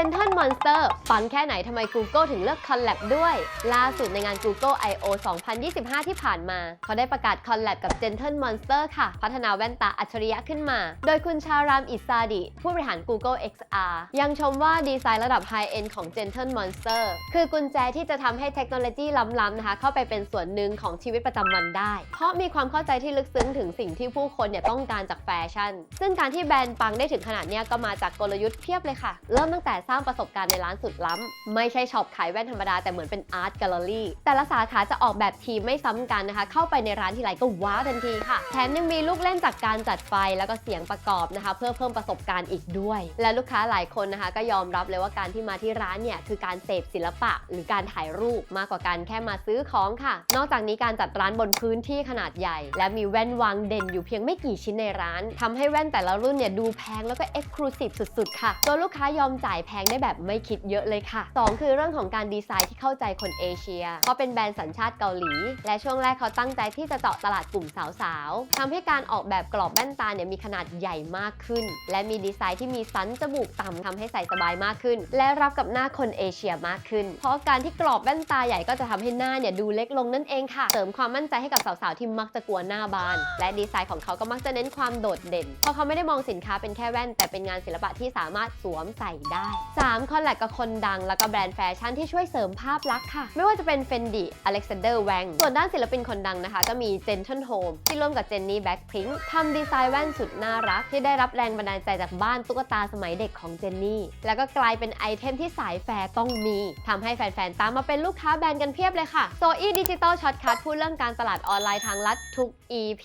Gentle Monster ฟังแค่ไหนทำไม Google ถึงเลือกคอลแลบด้วย ล่าสุดในงาน Google I/O 2025 ที่ผ่านมา เขาได้ประกาศคอลแลบกับ Gentle Monster ค่ะ พัฒนาแว่นตาอัจฉริยะขึ้นมา โดยคุณชารามอิสซาดิ ผู้บริหาร Google XR ยังชมว่าดีไซน์ระดับไฮเอนด์ของ Gentle Monster คือกุญแจที่จะทำให้เทคโนโลยีล้ำๆนะคะ เข้าไปเป็นส่วนหนึ่งของชีวิตประจำวันได้ เพราะมีความเข้าใจที่ลึกซึ้งถึงสิ่งที่ผู้คนเนี่ยต้องการจากแฟชั่น ซึ่งการที่แบรนด์ปังได้ถึงขนาดนี้ก็มาจากกลยุทธ์เพียบเลยค่ะ เริ่มตั้งแต่สร้างประสบการณ์ในร้านสุดล้ำ ไม่ใช่ช็อปขายแว่นธรรมดา แต่เหมือนเป็นอาร์ตแกลเลอรี่แต่ละสาขาจะออกแบบทีมไม่ซ้ำกันนะคะ เข้าไปในร้านทีไรก็ว้าวทันทีค่ะ แถมยังมีลูกเล่นจากการจัดไฟแล้วก็เสียงประกอบนะคะ เพื่อเพิ่มประสบการณ์อีกด้วย และลูกค้าหลายคนนะคะ ก็ยอมรับเลยว่าการที่มาที่ร้านเนี่ยคือการเสพศิลปะ หรือการถ่ายรูปมากกว่าการแค่มาซื้อของค่ะ นอกจากนี้การจัดร้านบนพื้นที่ขนาดใหญ่ และมีแว่นวางเด่นอยู่เพียงไม่กี่ชิ้นในร้านทำให้แว่นแต่ละรุ่นเนี่ยดูแพงแล้วก็เอ็กซ์คลูซีฟสุดๆ ค่ะจนลูกค้ายอมจ่ายแพงได้แบบไม่คิดเยอะเลยค่ะ 2 คือเรื่องของการดีไซน์ที่เข้าใจคนเอเชีย เพราะเป็นแบรนด์สัญชาติเกาหลี และช่วงแรกเขาตั้งใจที่จะเจาะตลาดกลุ่มสาวๆทำให้การออกแบบกรอบแว่นตาเนี่ยมีขนาดใหญ่มากขึ้น และมีดีไซน์ที่มีสันจมูกต่ำทำให้ใส่สบายมากขึ้น และรับกับหน้าคนเอเชียมากขึ้น เพราะการที่กรอบแว่นตาใหญ่ก็จะทำให้หน้าเนี่ยดูเล็กลงนั่นเองค่ะ เสริมความมั่นใจให้กับสาวๆ ที่มักจะกลัวหน้าบาน และดีไซน์ของเขาก็มักจะเน้นความโดดเด่น เพราะเขาไม่ได้มองสินค้าเป็นแค่แว่น แต่เป็นงานศิลปะที่สามารถสวมใส่ได้ 3. คอลแลบกับคนดัง แล้วก็แบรนด์แฟชั่นที่ช่วยเสริมภาพลักษณ์ค่ะ ไม่ว่าจะเป็น Fendi Alexander Wang ส่วนด้านศิลปินคนดังนะคะ ก็มี Gentle Home ที่ร่วมกับเจนนี่แบ็คพิงค์ทำดีไซน์แว่นสุดน่ารัก ที่ได้รับแรงบันดาลใจจากบ้านตุ๊กตาสมัยเด็กของเจนนี่แล้วก็กลายเป็นไอเทมที่สายแฟร์ต้องมีทำให้แฟนๆตามมาเป็นลูกค้าแบรนด์กันเพียบเลยค่ะโซอี้ดิจิตอลช็อตคัทพูดเรื่องการตลาดออนไลน์ทางลัดทุก EP